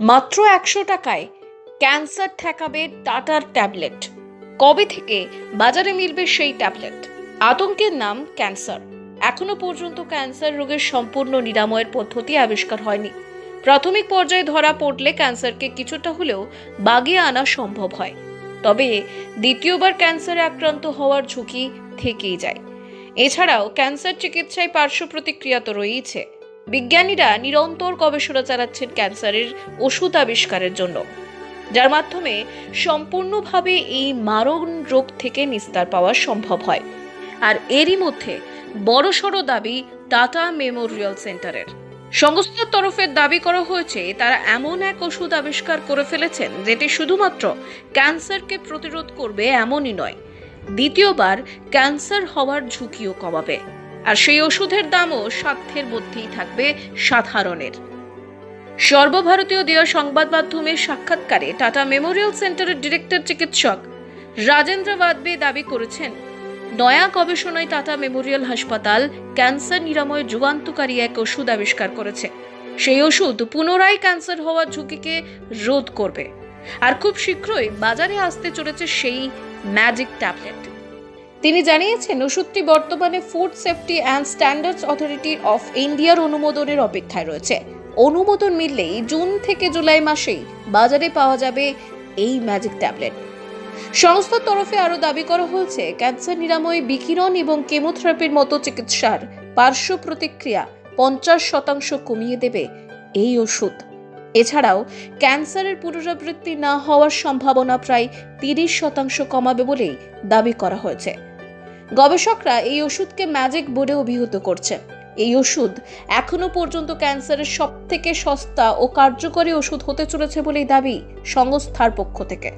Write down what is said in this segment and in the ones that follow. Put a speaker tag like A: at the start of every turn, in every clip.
A: মাত্র একশো টাকায় ক্যান্সার ঠেকাবে টাটার ট্যাবলেট। কবে থেকে বাজারে মিলবে সেই ট্যাবলেট? আতঙ্কের নাম ক্যান্সার। এখনও পর্যন্ত ক্যান্সার রোগের সম্পূর্ণ নিরাময়ের পদ্ধতি আবিষ্কার হয়নি। প্রাথমিক পর্যায়ে ধরা পড়লে ক্যান্সারকে কিছুটা হলেও বাগিয়ে আনা সম্ভব হয়। তবে দ্বিতীয়বার ক্যান্সারে আক্রান্ত হওয়ার ঝুঁকি থেকেই যায়। এছাড়াও ক্যান্সার চিকিৎসায় পার্শ্ব প্রতিক্রিয়া তো রয়েইছে। বিজ্ঞানীরা নিরন্তর গবেষণা চালাচ্ছেন ক্যান্সারের ওষুধ আবিষ্কারের জন্য, যার মাধ্যমে সম্পূর্ণভাবে এই মারণ রোগ থেকে নিস্তার পাওয়া সম্ভব হয়। আর এরই মধ্যে বড়সড় দাবি টাটা মেমোরিয়াল সেন্টারের। সংস্থার তরফের দাবি করা হয়েছে, তারা এমন এক ওষুধ আবিষ্কার করে ফেলেছেন, যেটি শুধুমাত্র ক্যান্সারকে প্রতিরোধ করবে এমনই নয়, দ্বিতীয়বার ক্যান্সার হওয়ার ঝুঁকিও কমাবে। আর সেই ওষুধের দামও সাধ্যের মধ্যেই থাকবে সাধারণের। সর্বভারতীয় দেওয়া সংবাদ মাধ্যমের সাক্ষাৎকারে টাটা মেমোরিয়াল সেন্টারের ডিরেক্টর চিকিৎসক রাজেন্দ্র বাদবে দাবি করেছেন, নয়া গবেষণায় টাটা মেমোরিয়াল হাসপাতাল ক্যান্সার নিরাময় যুগান্তকারী এক ওষুধ আবিষ্কার করেছে। সেই ওষুধ পুনরায় ক্যান্সার হওয়ার ঝুঁকিকে রোধ করবে। আর খুব শীঘ্রই বাজারে আসতে চলেছে সেই ম্যাজিক ট্যাবলেট। তিনি জানিয়েছেন, ওষুধটি বর্তমানে food safety and standards authority of ইন্ডিয়ার অনুমোদনের অপেক্ষায় রয়েছে। অনুমোদন মিললেই জুন থেকে জুলাই মাসেই বাজারে পাওয়া যাবে এই ম্যাজিক ট্যাবলেট। সংস্থার তরফে আরও দাবি করা হয়েছে, ক্যান্সার নিরাময় বিকিরণ এবং কেমোথেরাপির মতো চিকিৎসার পার্শ্ব প্রতিক্রিয়া পঞ্চাশ শতাংশ কমিয়ে দেবে এই ওষুধ। এছাড়াও, ক্যান্সারের পুনরাবৃত্তি না হওয়ার সম্ভাবনা প্রায় তিরিশ শতাংশ কমাবে বলেই দাবি করা হয়েছে। গবেষকরা এই ওষুধকে ম্যাজিক বলে অভিহিত করছে। এই ওষুধ এখনও পর্যন্ত ক্যান্সারের সব থেকে সস্তা ও কার্যকরী ওষুধ হতে চলেছে বলেই দাবি সংস্থার পক্ষ থেকে।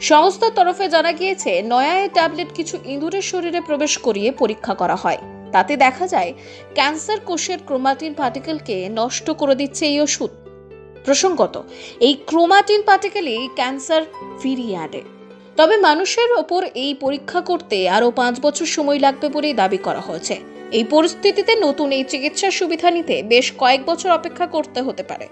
A: সংস্থার তরফে জানা গিয়েছে নয়া এই ট্যাবলেট কিছু ইঁদুরের শরীরে প্রবেশ করিয়ে পরীক্ষা করা হয়। তাতে দেখা যায়, ক্যান্সার কোষের ক্রোমাটিন পার্টিকেলকে নষ্ট করে দিচ্ছে এই ওষুধ। প্রসঙ্গত, এই ক্রোমাটিন পার্টিকেলই ক্যান্সার ফিরিয়ে আনে। তবে মানুষের ওপর এই পরীক্ষা করতে আরও পাঁচ বছর সময় লাগবে বলেই দাবি করা হয়েছে। এই পরিস্থিতিতে নতুন এই চিকিৎসা সুবিধা নিতে বেশ কয়েক বছর অপেক্ষা করতে হতে পারে।